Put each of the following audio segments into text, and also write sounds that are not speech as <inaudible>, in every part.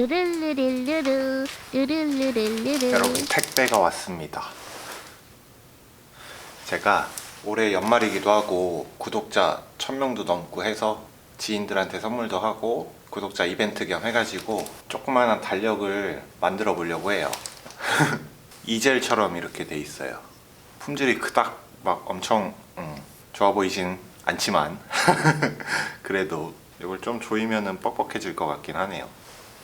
르르르르르 르 르르르르르 여러분 택배가 왔습니다. 제가 올해 연말이기도 하고 구독자 1000명도 넘고 해서 지인들한테 선물도 하고 구독자 이벤트 겸 해가지고 조그마한 달력을 만들어 보려고 해요. <laughs> 이젤처럼 이렇게 돼 있어요. 품질이 그닥 막 엄청 음, 좋아 보이진 않지만 <laughs> 그래도 이걸 좀 조이면은 뻑뻑해질 것 같긴 하네요.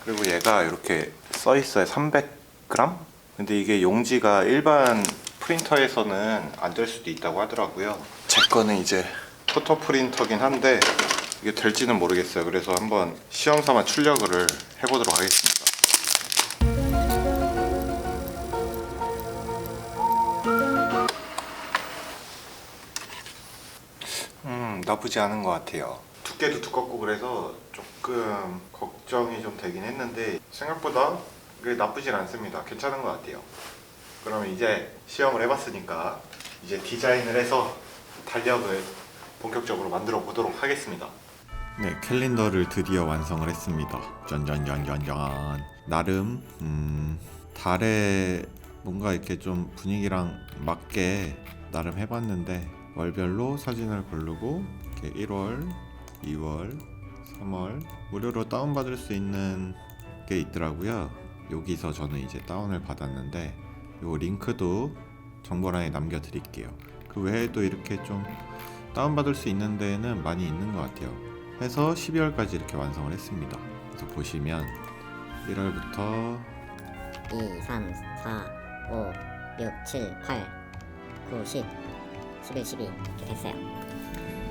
그리고 얘가 이렇게 써 있어요. 300g? 근데 이게 용지가 일반 프린터에서는 안 될 수도 있다고 하더라고요. 제 거는 이제 포토 프린터긴 한데 이게 될지는 모르겠어요. 그래서 한번 시험 삼아 출력을 해보도록 하겠습니다. 음, 나쁘지 않은 것 같아요. 두께도 두껍고 그래서 조금 걱정이 좀 되긴 했는데 생각보다 나쁘진 않습니다. 괜찮은 것 같아요. 그러면 이제 시험을 해봤으니까 이제 디자인을 해서 달력을 본격적으로 만들어 보도록 하겠습니다. 네, 캘린더를 드디어 완성을 했습니다. 짠짠짠짠짠. 나름 음, 달에 뭔가 이렇게 좀 분위기랑 맞게 나름 해봤는데 월별로 사진을 고르고 이렇게 1월, 2월, 3월 무료로 다운받을 수 있는 게 있더라고요. 여기서 저는 이제 다운을 받았는데 요 링크도 정보란에 남겨드릴게요. 그 외에도 이렇게 좀 다운받을 수 있는 데는 많이 있는 것 같아요. 해서 12월까지 이렇게 완성을 했습니다. 그래서 보시면 1월부터 2, 3, 4, 5, 6, 7, 8, 9, 10, 11, 12 이렇게 됐어요.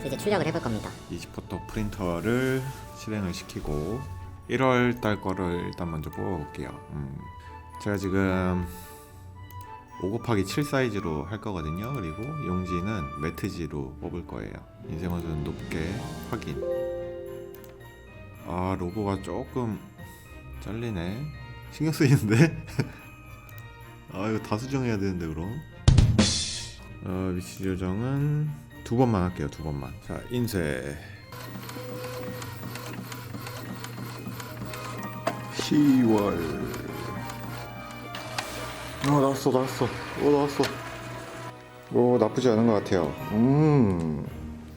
이제 출력을 해볼 겁니다. 이지포토 프린터를 실행을 시키고 1월 달 거를 일단 먼저 뽑아볼게요. 음, 제가 지금 5 곱하기 7 사이즈로 할 거거든요. 그리고 용지는 매트지로 뽑을 거예요. 인쇄원은 높게 확인. 아 로고가 조금 잘리네. 신경 쓰이는데? <laughs> 아 이거 다 수정해야 되는데 그럼. 어, 위치 조정은 두 번만 할게요. 두 번만. 자 인쇄. 10월. 어 나왔어 나왔어. 오 나왔어. 오 나쁘지 않은 것 같아요. 음.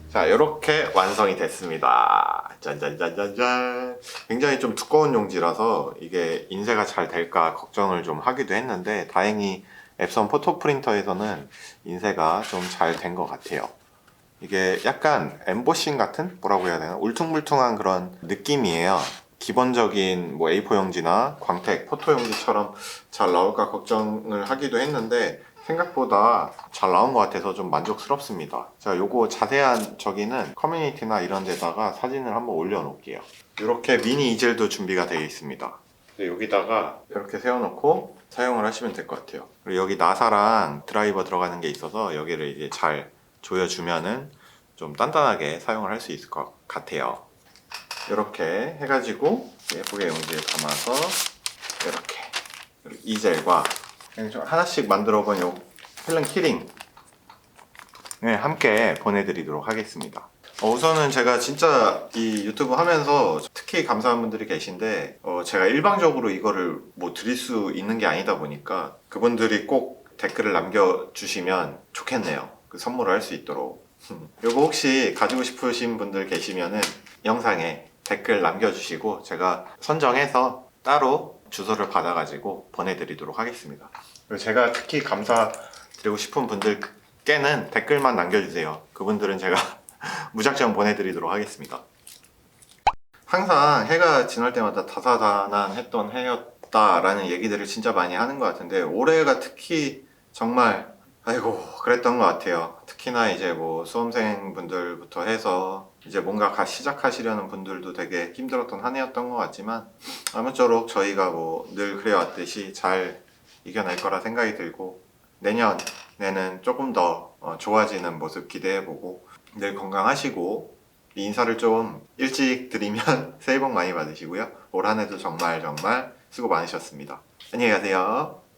자 이렇게 완성이 됐습니다. 짠짠짠짠짠. 굉장히 좀 두꺼운 용지라서 이게 인쇄가 잘 될까 걱정을 좀 하기도 했는데 다행히 앱선 포토 프린터에서는 인쇄가 좀 잘 된 것 같아요. 이게 약간 엠보싱 같은 뭐라고 해야 되나 울퉁불퉁한 그런 느낌이에요. 기본적인 뭐 A4 용지나 광택 포토 용지처럼 잘 나올까 걱정을 하기도 했는데 생각보다 잘 나온 것 같아서 좀 만족스럽습니다. 자, 요거 자세한 저기는 커뮤니티나 이런 데다가 사진을 한번 올려놓을게요. 이렇게 미니 이젤도 준비가 되어 있습니다. 여기다가 이렇게 세워놓고 사용을 하시면 될 것 같아요. 그리고 여기 나사랑 드라이버 들어가는 게 있어서 여기를 이제 잘 조여주면은 좀 단단하게 사용을 할 수 있을 것 같아요. 이렇게 해가지고 예쁘게 용지에 담아서 이렇게 그냥 좀 하나씩 만들어본 요 필름 키링 네, 함께 보내드리도록 하겠습니다. 어, 우선은 제가 진짜 이 유튜브 하면서 특히 감사한 분들이 계신데 어, 제가 일방적으로 이거를 뭐 드릴 수 있는 게 아니다 보니까 그분들이 꼭 댓글을 남겨주시면 좋겠네요. 그 선물을 할 수 있도록. 요거 혹시 가지고 싶으신 분들 계시면은 영상에 댓글 남겨주시고 제가 선정해서 따로 주소를 받아가지고 보내드리도록 하겠습니다. 그리고 제가 특히 감사드리고 싶은 분들께는 댓글만 남겨주세요. 그분들은 제가 <laughs> 무작정 보내드리도록 하겠습니다. 항상 해가 지날 때마다 다사다난했던 해였다라는 얘기들을 진짜 많이 하는 것 같은데 올해가 특히 정말 아이고 그랬던 것 같아요. 특히나 이제 뭐 수험생 분들부터 해서 이제 뭔가 가 시작하시려는 분들도 되게 힘들었던 한 해였던 것 같지만 아무쪼록 저희가 뭐 늘 그래왔듯이 잘 이겨낼 거라 생각이 들고 내년에는 조금 더 어, 좋아지는 모습 기대해보고 늘 건강하시고 인사를 좀 일찍 드리면 <laughs> 새해 복 많이 받으시고요. 올 한 해도 정말 정말 수고 많으셨습니다. 안녕히 가세요.